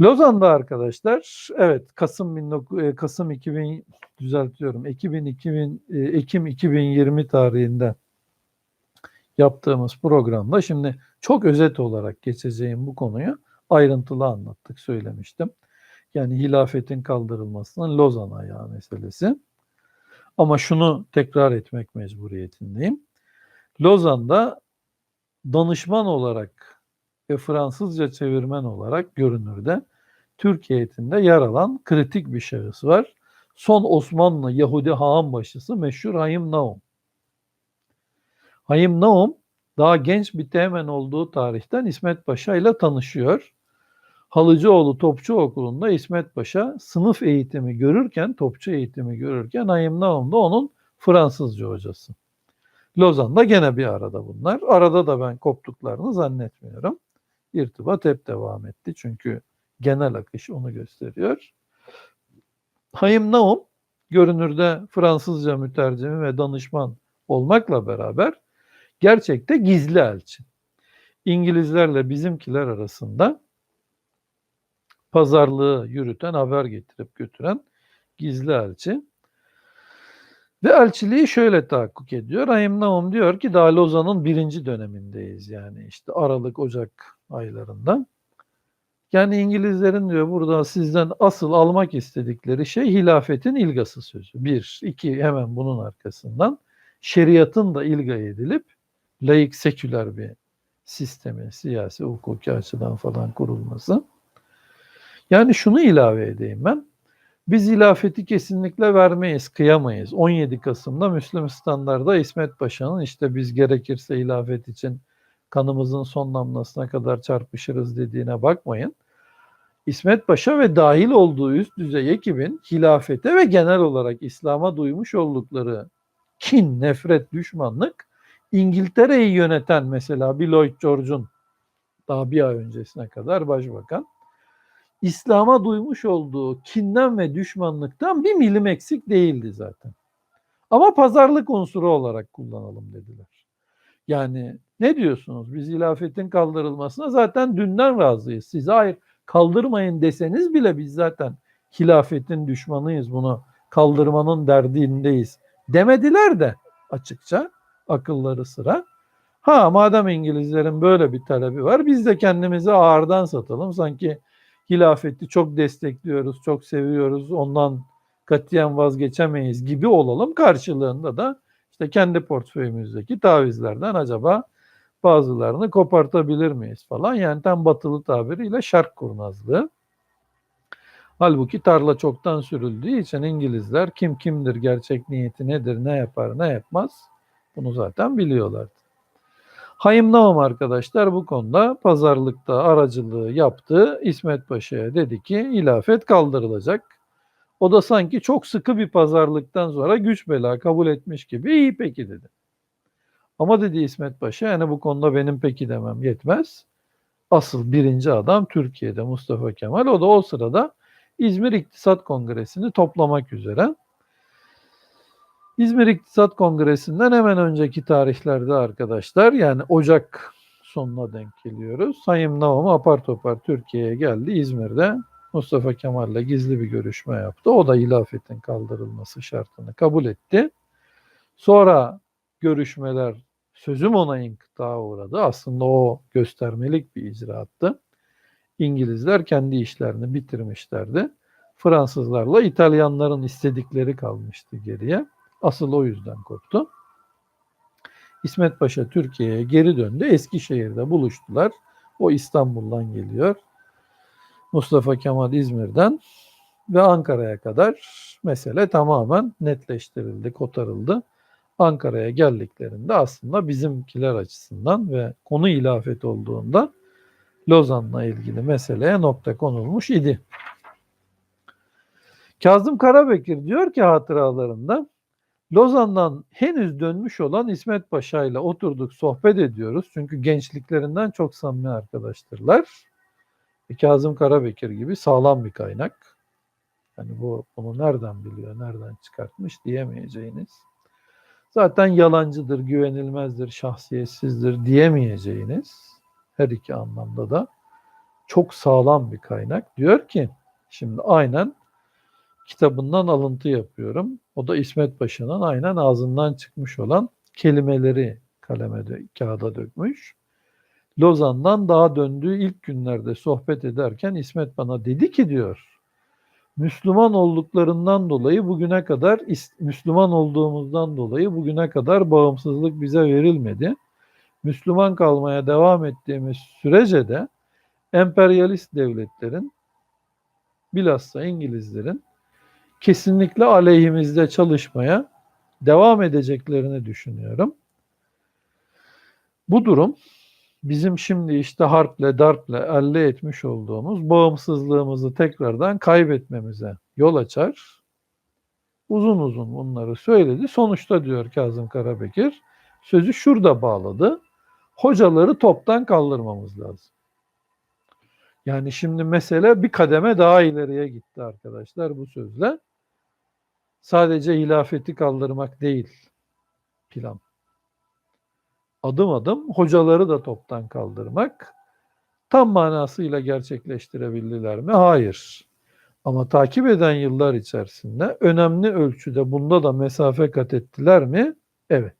Lozan'da arkadaşlar evet Kasım 19 e, Kasım 2000 düzeltiyorum. Ekim 2000 e, Ekim 2020 tarihinde yaptığımız programda şimdi çok özet olarak geçeceğim bu konuyu ayrıntılı anlattık söylemiştim. Yani hilafetin kaldırılmasının Lozan ayağı meselesi. Ama şunu tekrar etmek mecburiyetindeyim. Lozan'da danışman olarak ve Fransızca çevirmen olarak görünürde Türk heyetinde yer alan kritik bir şahıs var. Son Osmanlı Yahudi Hağam başısı meşhur Hayim Naum. Hayim Naum daha genç bir teğmen olduğu tarihten İsmet Paşa ile tanışıyor. Halıcıoğlu Topçu Okulu'nda İsmet Paşa sınıf eğitimi görürken, topçu eğitimi görürken Hayim Naum da onun Fransızca hocası. Lozan'da gene bir arada bunlar. Arada da ben koptuklarını zannetmiyorum. İrtibat hep devam etti çünkü genel akış onu gösteriyor. Hayim Naum görünürde Fransızca mütercimi ve danışman olmakla beraber gerçekte gizli elçi. İngilizlerle bizimkiler arasında pazarlığı yürüten, haber getirip götüren gizli elçi. Ve elçiliği şöyle tahakkuk ediyor. Hayim Naum diyor ki daha Lozan'ın birinci dönemindeyiz yani işte Aralık, Ocak aylarında. Yani İngilizlerin diyor burada sizden asıl almak istedikleri şey hilafetin ilgası sözü. Bir, iki hemen bunun arkasından şeriatın da ilga edilip laik seküler bir sistemi siyasi hukuki açıdan falan kurulması. Yani şunu ilave edeyim ben. Biz hilafeti kesinlikle vermeyiz, kıyamayız. 17 Kasım'da Müslüm Standart'da İsmet Paşa'nın işte biz gerekirse hilafet için kanımızın son damlasına kadar çarpışırız dediğine bakmayın. İsmet Paşa ve dahil olduğu üst düzey ekibin hilafete ve genel olarak İslam'a duymuş oldukları kin, nefret, düşmanlık İngiltere'yi yöneten mesela bir Lloyd George'un daha bir ay öncesine kadar başbakan İslam'a duymuş olduğu kinden ve düşmanlıktan bir milim eksik değildi zaten. Ama pazarlık unsuru olarak kullanalım dediler. Yani ne diyorsunuz? Biz hilafetin kaldırılmasına zaten dünden razıyız. Siz hayır kaldırmayın deseniz bile biz zaten hilafetin düşmanıyız. Bunu kaldırmanın derdindeyiz. Demediler de açıkça akılları sıra. Ha madem İngilizlerin böyle bir talebi var biz de kendimizi ağırdan satalım. Sanki hilafeti çok destekliyoruz, çok seviyoruz, ondan katiyen vazgeçemeyiz gibi olalım. Karşılığında da işte kendi portföyümüzdeki tavizlerden acaba bazılarını kopartabilir miyiz falan. Yani tam batılı tabiriyle şark kurnazlığı. Halbuki tarla çoktan sürüldüğü için İngilizler kim kimdir, gerçek niyeti nedir, ne yapar, ne yapmaz bunu zaten biliyorlardı. Hayım Naum arkadaşlar bu konuda pazarlıkta aracılığı yaptı. İsmet Paşa'ya dedi ki ilafet kaldırılacak. O da sanki çok sıkı bir pazarlıktan sonra güç bela kabul etmiş gibi iyi peki dedi. Ama dedi İsmet Paşa yani bu konuda benim peki demem yetmez. Asıl birinci adam Türkiye'de Mustafa Kemal. O da o sırada İzmir İktisat Kongresi'ni toplamak üzere. İzmir İktisat Kongresi'nden hemen önceki tarihlerde arkadaşlar yani Ocak sonuna denk geliyoruz. Sayın Naum apar topar Türkiye'ye geldi. İzmir'de Mustafa Kemal'le gizli bir görüşme yaptı. O da hilafetin kaldırılması şartını kabul etti. Sonra görüşmeler sözüm ona inkıtağa uğradı. Aslında o göstermelik bir icraattı. İngilizler kendi işlerini bitirmişlerdi. Fransızlarla İtalyanların istedikleri kalmıştı geriye. Asıl o yüzden koptu. İsmet Paşa Türkiye'ye geri döndü. Eskişehir'de buluştular. O İstanbul'dan geliyor. Mustafa Kemal İzmir'den ve Ankara'ya kadar mesele tamamen netleştirildi, kotarıldı. Ankara'ya geldiklerinde aslında bizimkiler açısından ve konu ilafet olduğunda Lozan'la ilgili meseleye nokta konulmuş idi. Kazım Karabekir diyor ki hatıralarında Lozan'dan henüz dönmüş olan İsmet Paşa ile oturduk sohbet ediyoruz. Çünkü gençliklerinden çok samimi arkadaştırlar. E, Kazım Karabekir gibi sağlam bir kaynak. Yani bu bunu nereden biliyor, nereden çıkartmış diyemeyeceğiniz. Zaten yalancıdır, güvenilmezdir, şahsiyetsizdir diyemeyeceğiniz her iki anlamda da çok sağlam bir kaynak. Diyor ki şimdi aynen kitabından alıntı yapıyorum. O da İsmet Paşa'nın aynen ağzından çıkmış olan kelimeleri kaleme kağıda dökmüş. Lozan'dan daha döndüğü ilk günlerde sohbet ederken İsmet bana dedi ki diyor, Müslüman olduklarından dolayı bugüne kadar Müslüman olduğumuzdan dolayı bugüne kadar bağımsızlık bize verilmedi. Müslüman kalmaya devam ettiğimiz sürece de emperyalist devletlerin bilhassa İngilizlerin kesinlikle aleyhimizde çalışmaya devam edeceklerini düşünüyorum. Bu durum bizim şimdi işte harple, darple elde etmiş olduğumuz bağımsızlığımızı tekrardan kaybetmemize yol açar. Uzun uzun bunları söyledi. Sonuçta diyor Kazım Karabekir, sözü şurada bağladı. Hocaları toptan kaldırmamız lazım. Yani şimdi mesele bir kademe daha ileriye gitti arkadaşlar bu sözle. Sadece hilafeti kaldırmak değil plan adım adım hocaları da toptan kaldırmak. Tam manasıyla gerçekleştirebildiler mi? Hayır. Ama takip eden yıllar içerisinde önemli ölçüde bunda da mesafe kat ettiler mi? Evet.